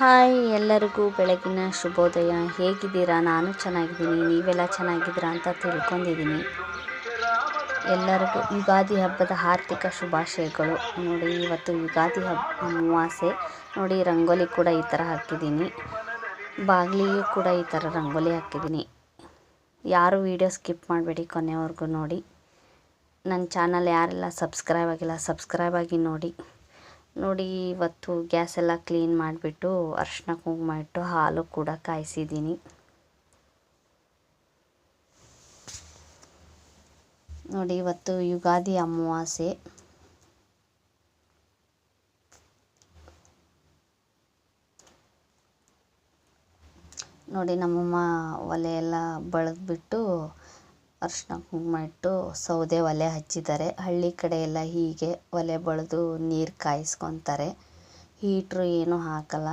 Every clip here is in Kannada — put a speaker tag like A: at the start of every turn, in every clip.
A: ಹಾಯ್ ಎಲ್ಲರಿಗೂ ಬೆಳಗಿನ ಶುಭೋದಯ. ಹೇಗಿದ್ದೀರಾ? ನಾನು ಚೆನ್ನಾಗಿದ್ದೀನಿ. ನೀವೆಲ್ಲ ಚೆನ್ನಾಗಿದ್ದೀರಾ ಅಂತ ತಿಳ್ಕೊಂಡಿದ್ದೀನಿ. ಎಲ್ಲರಿಗೂ ಯುಗಾದಿ ಹಬ್ಬದ ಆರ್ಥಿಕ ಶುಭಾಶಯಗಳು. ನೋಡಿ, ಇವತ್ತು ಯುಗಾದಿ ಹಬ್ಬ ಅಮಾವಾಸ್ಯೆ. ನೋಡಿ, ರಂಗೋಲಿ ಕೂಡ ಈ ಥರ ಹಾಕಿದ್ದೀನಿ. ಬಾಗಿಲಿಗೆ ಕೂಡ ಈ ಥರ ರಂಗೋಲಿ ಹಾಕಿದ್ದೀನಿ. ಯಾರು ವೀಡಿಯೋ ಸ್ಕಿಪ್ ಮಾಡಬೇಡಿ ಕೊನೆವರೆಗೂ ನೋಡಿ. ನನ್ನ ಚಾನಲ್ ಯಾರೆಲ್ಲ ಸಬ್ಸ್ಕ್ರೈಬ್ ಆಗಿಲ್ಲ, ಸಬ್ಸ್ಕ್ರೈಬ್ ಆಗಿ ನೋಡಿ. ನೋಡಿ, ಇವತ್ತು ಗ್ಯಾಸ್ ಎಲ್ಲ ಕ್ಲೀನ್ ಮಾಡಿಬಿಟ್ಟು ಅರಿಶಿನ ಕುಂಕುಮ ಇಟ್ಟು ಹಾಲು ಕೂಡ ಕಾಯಿಸಿದ್ದೀನಿ. ನೋಡಿ, ಇವತ್ತು ಯುಗಾದಿ ಅಮಾವಾಸ್ಯೆ. ನೋಡಿ, ನಮ್ಮಮ್ಮ ಒಲೆ ಎಲ್ಲ ಬಳದ್ಬಿಟ್ಟು ಅರಿಶಿನ ಕುಂಕುಮ ಇಟ್ಟು ಸೌದೆ ಒಲೆ ಹಚ್ಚಿದ್ದಾರೆ. ಹಳ್ಳಿ ಕಡೆ ಎಲ್ಲ ಹೀಗೆ ಒಲೆ ಬಳಿದು ನೀರು ಕಾಯಿಸ್ಕೊತಾರೆ. ಹೀಟ್ರು ಏನೂ ಹಾಕಲ್ಲ.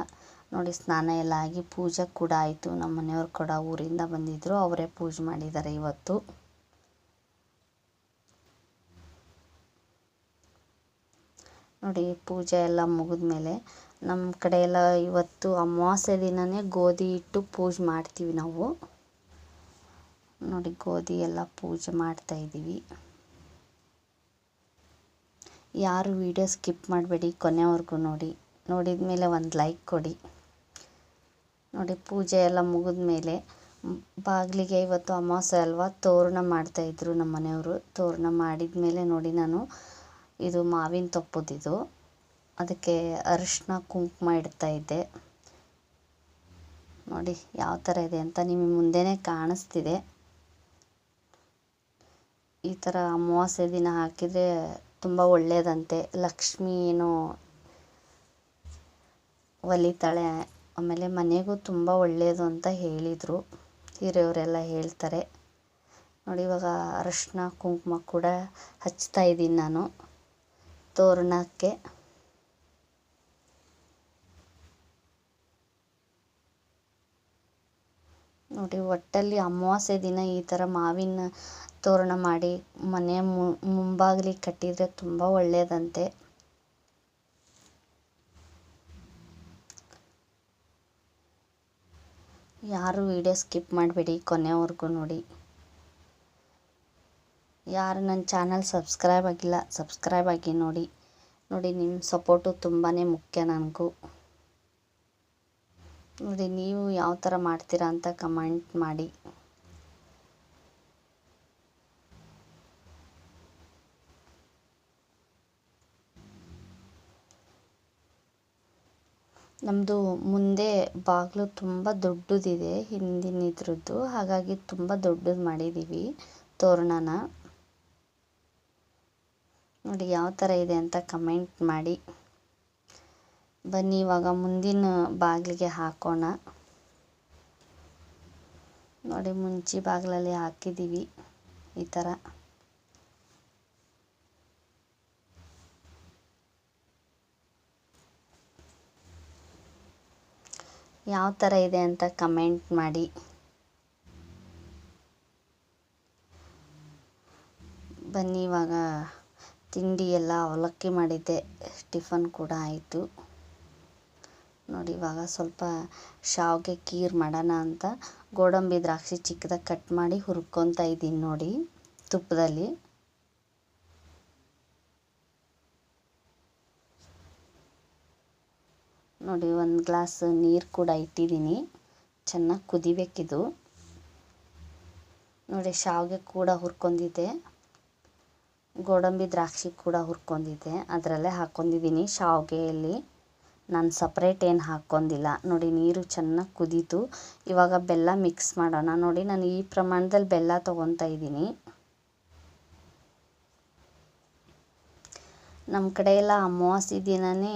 A: ನೋಡಿ, ಸ್ನಾನ ಎಲ್ಲ ಆಗಿ ಪೂಜೆ ಕೂಡ ಆಯಿತು. ನಮ್ಮ ಮನೆಯವ್ರು ಕೂಡ ಊರಿಂದ ಬಂದಿದ್ದರು ಅವರೇ ಪೂಜೆ ಮಾಡಿದ್ದಾರೆ ಇವತ್ತು. ನೋಡಿ, ಪೂಜೆ ಎಲ್ಲ ಮುಗಿದ್ಮೇಲೆ ನಮ್ಮ ಕಡೆ ಎಲ್ಲ ಇವತ್ತು ಅಮಾವಾಸ್ಯೆ ದಿನವೇ ಗೋಧಿ ಇಟ್ಟು ಪೂಜೆ ಮಾಡ್ತೀವಿ ನಾವು. ನೋಡಿ, ಗೋಧಿ ಎಲ್ಲ ಪೂಜೆ ಮಾಡ್ತಾ ಇದ್ದೀವಿ. ಯಾರು ವಿಡಿಯೋ ಸ್ಕಿಪ್ ಮಾಡಬೇಡಿ, ಕೊನೆವರೆಗೂ ನೋಡಿ. ನೋಡಿದ ಮೇಲೆ ಒಂದು ಲೈಕ್ ಕೊಡಿ. ನೋಡಿ, ಪೂಜೆ ಎಲ್ಲ ಮುಗಿದ ಮೇಲೆ, ಬಾಗಿಲಿಗೆ ಇವತ್ತು ಅಮಾವಾಸ್ಯೆ ಅಲ್ವಾ, ತೋರಣ ಮಾಡ್ತಾಯಿದ್ರು ನಮ್ಮ ಮನೆಯವರು. ತೋರಣ ಮಾಡಿದ ಮೇಲೆ ನೋಡಿ ನಾನು, ಇದು ಮಾವಿನ ತೊಪ್ಪುದಿದು. ಅದಕ್ಕೆ ಅರಿಶಿನ ಕುಂಕುಮ ಇಡ್ತಾ ಇದ್ದೆ. ನೋಡಿ, ಯಾವ ಥರ ಇದೆ ಅಂತ ನಿಮಗೆ ಮುಂದೆನೇ ಕಾಣಿಸ್ತಿದೆ. ಈ ಥರ ಅಮಾವಾಸ್ಯೆ ದಿನ ಹಾಕಿದರೆ ತುಂಬ ಒಳ್ಳೆಯದಂತೆ ಲಕ್ಷ್ಮಿ ಏನು ಒಲಿತಾಳೆ. ಆಮೇಲೆ ಮನೆಗೂ ತುಂಬ ಒಳ್ಳೆಯದು ಅಂತ ಹೇಳಿದರು. ಹಿರಿಯವರೆಲ್ಲ ಹೇಳ್ತಾರೆ. ನೋಡಿ, ಇವಾಗ ಅರಶಿನ, ಕುಂಕುಮ ಕೂಡ ಹಚ್ತಾ ಇದ್ದೀನಿ ನಾನು ತೋರಣಕ್ಕೆ. ನೋಡಿ, ಒಟ್ಟಲ್ಲಿ ಅಮಾವಾಸ್ಯೆ ದಿನ ಈ ಥರ ಮಾವಿನ ತೋರಣ ಮಾಡಿ ಮನೆ ಮುಂಬಾಗಿಲಿಗೆ ಕಟ್ಟಿದರೆ ತುಂಬ ಒಳ್ಳೆಯದಂತೆ ಯಾರು ವಿಡಿಯೋ ಸ್ಕಿಪ್ ಮಾಡಬೇಡಿ ಕೊನೆವರೆಗೂ ನೋಡಿ. ಯಾರು ನನ್ನ ಚಾನಲ್ ಸಬ್ಸ್ಕ್ರೈಬ್ ಆಗಿಲ್ಲ, ಸಬ್ಸ್ಕ್ರೈಬ್ ಆಗಿ ನೋಡಿ. ನೋಡಿ ನಿಮ್ಮ ಸಪೋರ್ಟು ತುಂಬಾ ಮುಖ್ಯ ನನಗೂ. ನೋಡಿ, ನೀವು ಯಾವ ಥರ ಮಾಡ್ತೀರಾ ಅಂತ ಕಮೆಂಟ್ ಮಾಡಿ. ನಮ್ಮದು ಮುಂದೆ ಬಾಗಿಲು ತುಂಬ ದೊಡ್ಡದಿದೆ ಹಿಂದಿನ ಇದ್ರದ್ದು ಹಾಗಾಗಿ ತುಂಬ ದೊಡ್ಡದು ಮಾಡಿದ್ದೀವಿ ತೋರಣನ. ನೋಡಿ ಯಾವ ಥರ ಇದೆ ಅಂತ ಕಮೆಂಟ್ ಮಾಡಿ. ಬನ್ನಿ ಇವಾಗ ಮುಂದಿನ ಬಾಗಿಲಿಗೆ ಹಾಕೋಣ. ನೋಡಿ ಮುಂಚೆ ಬಾಗಿಲಲ್ಲಿ ಹಾಕಿದ್ದೀವಿ ಈ ಥರ ಯಾವ ಥರ ಇದೆ ಅಂತ ಕಮೆಂಟ್ ಮಾಡಿ. ಬನ್ನಿ, ಇವಾಗ ತಿಂಡಿ ಎಲ್ಲ ಅವಲಕ್ಕಿ ಮಾಡಿದ್ದೆ. ಟಿಫನ್ ಕೂಡ ಆಯಿತು. ನೋಡಿ, ಇವಾಗ ಸ್ವಲ್ಪ ಶಾವಿಗೆ ಖೀರ್ ಮಾಡೋಣ ಅಂತ ಗೋಡಂಬಿ ದ್ರಾಕ್ಷಿ ಚಿಕ್ಕದಾಗಿ ಕಟ್ ಮಾಡಿ ಹುರ್ಕೊತಾ ಇದ್ದೀನಿ ನೋಡಿ ತುಪ್ಪದಲ್ಲಿ. ನೋಡಿ, ಒಂದು ಗ್ಲಾಸ್ ನೀರು ಕೂಡ ಇಟ್ಟಿದ್ದೀನಿ ಚೆನ್ನಾಗಿ ಕುದಿಬೇಕಿದು. ನೋಡಿ, ಶಾವಿಗೆ ಕೂಡ ಹುರ್ಕೊಂಡಿದ್ದೆ. ಗೋಡಂಬಿ ದ್ರಾಕ್ಷಿ ಕೂಡ ಹುರ್ಕೊಂಡಿದ್ದೆ. ಅದರಲ್ಲೇ ಹಾಕ್ಕೊಂಡಿದ್ದೀನಿ ಶಾವಿಗೆಯಲ್ಲಿ. ನಾನು ಸಪ್ರೇಟ್ ಏನು ಹಾಕ್ಕೊಂಡಿಲ್ಲ ನೋಡಿ, ನೀರು ಚೆನ್ನಾಗಿ ಕುದೀತು. ಇವಾಗ ಬೆಲ್ಲ ಮಿಕ್ಸ್ ಮಾಡೋಣ. ನೋಡಿ, ನಾನು ಈ ಪ್ರಮಾಣದಲ್ಲಿ ಬೆಲ್ಲ ತೊಗೊತಾ ಇದ್ದೀನಿ ನಮ್ಮ ಕಡೆ ಎಲ್ಲ ಅಮಾವಾಸ್ಯೆ ದಿನವೇ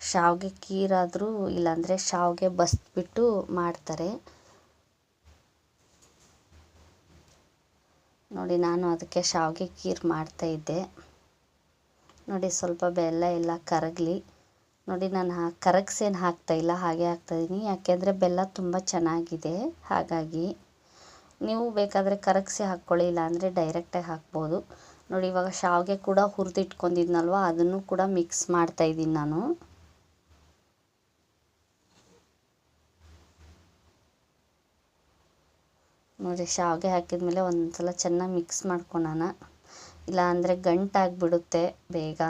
A: ಶಾವಿಗೆ ಖೀರಾದರೂ ಇಲ್ಲಾಂದರೆ ಶಾವಿಗೆ ಬಸಿದ್ಬಿಟ್ಟು ಮಾಡ್ತಾರೆ. ನೋಡಿ, ನಾನು ಅದಕ್ಕೆ ಶಾವಿಗೆ ಮಾಡ್ತಾ ಮಾಡ್ತಾಯಿದ್ದೆ ನೋಡಿ, ಸ್ವಲ್ಪ ಬೆಲ್ಲ ಎಲ್ಲ ಕರಗಲಿ. ನೋಡಿ, ನಾನು ಹಾ, ಕರಗಿಸೇನು ಹಾಕ್ತಾಯಿಲ್ಲ ಹಾಗೆ ಹಾಕ್ತಾಯಿದ್ದೀನಿ ಯಾಕೆಂದರೆ ಬೆಲ್ಲ ತುಂಬ ಚೆನ್ನಾಗಿದೆ. ಹಾಗಾಗಿ ನೀವು ಬೇಕಾದರೆ ಕರಗಿಸಿ ಹಾಕ್ಕೊಳ್ಳಿ, ಇಲ್ಲಾಂದರೆ ಡೈರೆಕ್ಟಾಗಿ ಹಾಕ್ಬೋದು. ನೋಡಿ, ಇವಾಗ ಶಾವಿಗೆ ಕೂಡ ಹುರಿದಿಟ್ಕೊಂಡಿದ್ನಲ್ವ, ಅದನ್ನು ಕೂಡ ಮಿಕ್ಸ್ ಮಾಡ್ತಾಯಿದ್ದೀನಿ ನಾನು. ನೋಡಿ ಶಾವಿಗೆ ಹಾಕಿದ್ಮೇಲೆ ಒಂದು ಸಲ ಚೆನ್ನಾಗಿ ಮಿಕ್ಸ್ ಮಾಡ್ಕೊಳೋಣ. ಇಲ್ಲ ಅಂದರೆ ಗಂಟಾಗಿಬಿಡುತ್ತೆ ಬೇಗ.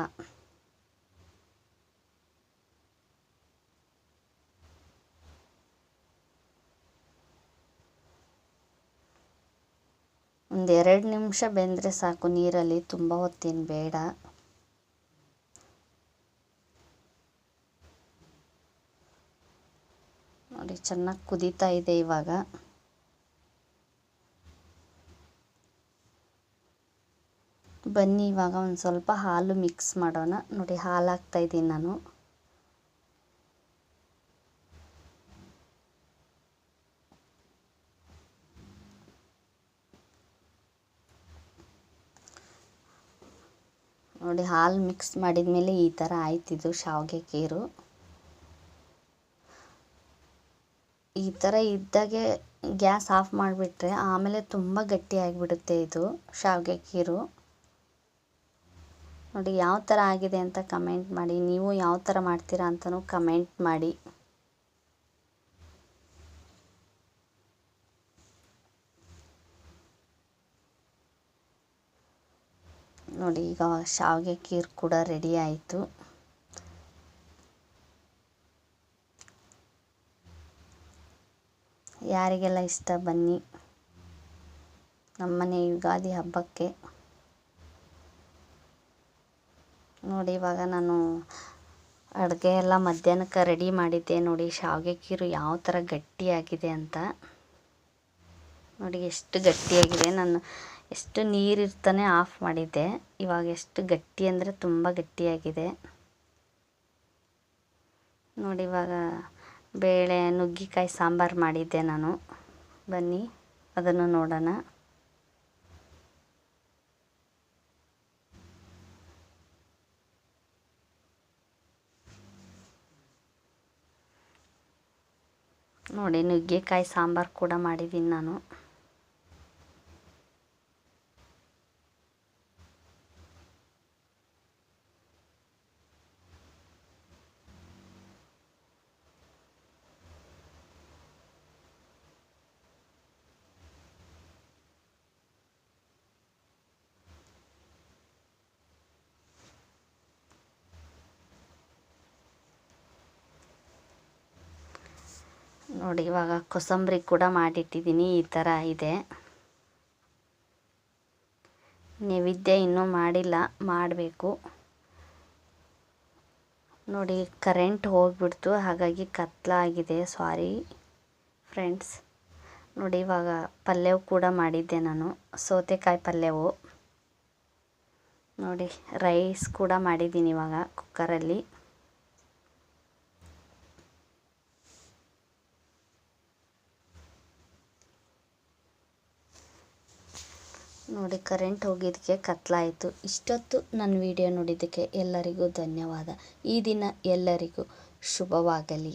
A: ಒಂದು ಎರಡು ನಿಮಿಷ ಬೆಂದರೆ ಸಾಕು, ನೀರಲ್ಲಿ ತುಂಬ ಹೊತ್ತೇನು ಬೇಡ. ನೋಡಿ, ಚೆನ್ನಾಗಿ ಕುದೀತಾ ಇದೆ ಇವಾಗ. ಬನ್ನಿ, ಇವಾಗ ಒಂದು ಸ್ವಲ್ಪ ಹಾಲು ಮಿಕ್ಸ್ ಮಾಡೋಣ. ನೋಡಿ ಹಾಲು ಹಾಕ್ತಾ ಇದ್ದೀನಿ ನಾನು. ನೋಡಿ, ಹಾಲು ಮಿಕ್ಸ್ ಮಾಡಿದ ಮೇಲೆ ಈ ಥರ ಆಯ್ತಿದ್ದು ಶಾವಿಗೆ ಕೀರು. ಈ ಥರ ಇದ್ದಾಗೆ ಗ್ಯಾಸ್ ಆಫ್ ಮಾಡಿಬಿಟ್ರೆ ಆಮೇಲೆ ತುಂಬ ಗಟ್ಟಿಯಾಗಿಬಿಡುತ್ತೆ ಇದು ಶಾವಿಗೆ ಖೀರು ನೋಡಿ, ಯಾವ ಥರ ಆಗಿದೆ ಅಂತ ಕಮೆಂಟ್ ಮಾಡಿ. ನೀವು ಯಾವ ಥರ ಮಾಡ್ತೀರಾ ಅಂತಲೂ ಕಮೆಂಟ್ ಮಾಡಿ. ನೋಡಿ, ಈಗ ಶಾವಿಗೆ ಕೀರ್ ಕೂಡ ರೆಡಿ ಆಯಿತು. ಯಾರಿಗೆಲ್ಲ ಇಷ್ಟ ಬನ್ನಿ. ನಮ್ಮನೆ ಯುಗಾದಿ ಹಬ್ಬಕ್ಕೆ. ನೋಡಿ ಇವಾಗ ನಾನು ಅಡುಗೆ ಎಲ್ಲ ಮಧ್ಯಾಹ್ನಕ್ಕೆ ರೆಡಿ ಮಾಡಿದ್ದೆ. ನೋಡಿ ಶಾವಿಗೆ ಖೀರು ಯಾವ ಥರ ಗಟ್ಟಿಯಾಗಿದೆ ಅಂತ. ನೋಡಿ ಎಷ್ಟು ಗಟ್ಟಿಯಾಗಿದೆ. ನಾನು ಎಷ್ಟು ನೀರಿರ್ತಾನೆ ಆಫ್ ಮಾಡಿದ್ದೆ. ಇವಾಗ ಎಷ್ಟು ಗಟ್ಟಿ ಅಂದರೆ ತುಂಬ ಗಟ್ಟಿಯಾಗಿದೆ. ನೋಡಿ ಇವಾಗ ಬೇಳೆ, ನುಗ್ಗಿಕಾಯಿ, ಸಾಂಬಾರು ಮಾಡಿದ್ದೆ ನಾನು. ಬನ್ನಿ, ಅದನ್ನು ನೋಡೋಣ. ನೋಡಿ ನುಗ್ಗೆಕಾಯಿ ಸಾಂಬಾರು ಕೂಡ ಮಾಡಿದ್ದೀನಿ ನಾನು. ನೋಡಿ, ಇವಾಗ ಕೊಸಂಬರಿ ಕೂಡ ಮಾಡಿಟ್ಟಿದ್ದೀನಿ, ಈ ಥರ ಇದೆ. ನೈವೇದ್ಯ ಇನ್ನೂ ಮಾಡಿಲ್ಲ, ಮಾಡಬೇಕು. ನೋಡಿ ಕರೆಂಟ್ ಹೋಗ್ಬಿಡ್ತು, ಹಾಗಾಗಿ ಕತ್ಲಾಗಿದೆ ಸಾರಿ ಫ್ರೆಂಡ್ಸ್ ನೋಡಿ, ಇವಾಗ ಪಲ್ಯವು ಕೂಡ ಮಾಡಿದ್ದೆ ನಾನು, ಸೌತೆಕಾಯಿ ಪಲ್ಯವು. ನೋಡಿ ರೈಸ್ ಕೂಡ ಮಾಡಿದ್ದೀನಿ ಇವಾಗ ಕುಕ್ಕರಲ್ಲಿ ನೋಡಿ ಕರೆಂಟ್ ಹೋಗಿದ್ದಕ್ಕೆ ಕತ್ಲಾಯಿತು. ಇಷ್ಟೊತ್ತು ನನ್ನ ವಿಡಿಯೋ ನೋಡಿದ್ದಕ್ಕೆ ಎಲ್ಲರಿಗೂ ಧನ್ಯವಾದ. ಈ ದಿನ ಎಲ್ಲರಿಗೂ ಶುಭವಾಗಲಿ.